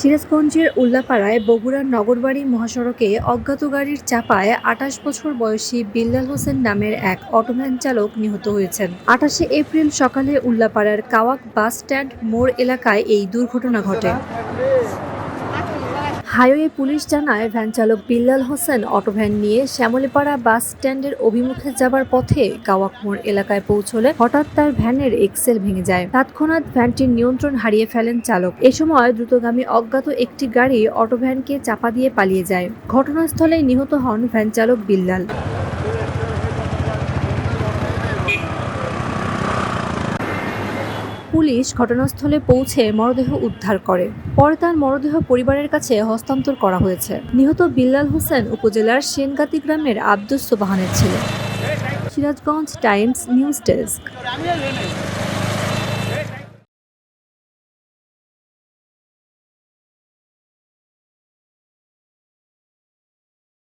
সিরাজগঞ্জের উল্লাপাড়ায় বগুড়ার নগরবাড়ি মহাসড়কে অজ্ঞাত গাড়ির চাপায় আঠাশ বছর বয়সী বিল্লাল হোসেন নামের এক অটোভ্যান চালক নিহত হয়েছেন। আঠাশে এপ্রিল সকালে উল্লাপাড়ার কাওয়াক বাস স্ট্যান্ড মোড় এলাকায় এই দুর্ঘটনা ঘটে। হাইওয়ে পুলিশ জানায়, ভ্যান চালক বিল্লাল হোসেন অটোভ্যান নিয়ে শ্যামলীপাড়া বাস স্ট্যান্ডের অভিমুখে যাবার পথে কাওয়াকমোড় এলাকায় পৌঁছলে হঠাৎ তার ভ্যানের এক্সেল ভেঙে যায়। তৎক্ষণাৎ ভ্যানটির নিয়ন্ত্রণ হারিয়ে ফেলেন চালক। এ সময় দ্রুতগামী অজ্ঞাত একটি গাড়ি অটোভ্যানকে চাপা দিয়ে পালিয়ে যায়। ঘটনাস্থলে নিহত হন ভ্যান চালক বিল্লাল। পুলিশ ঘটনাস্থলে পৌঁছে মরদেহ উদ্ধার করে। পরে তার মরদেহ পরিবারের কাছে হস্তান্তর করা হয়েছে। নিহত বিল্লাল হোসেন উপজেলার সেনগাতি গ্রামের আব্দুস সোবাহানের ছেলে। Sirajganj times news desk.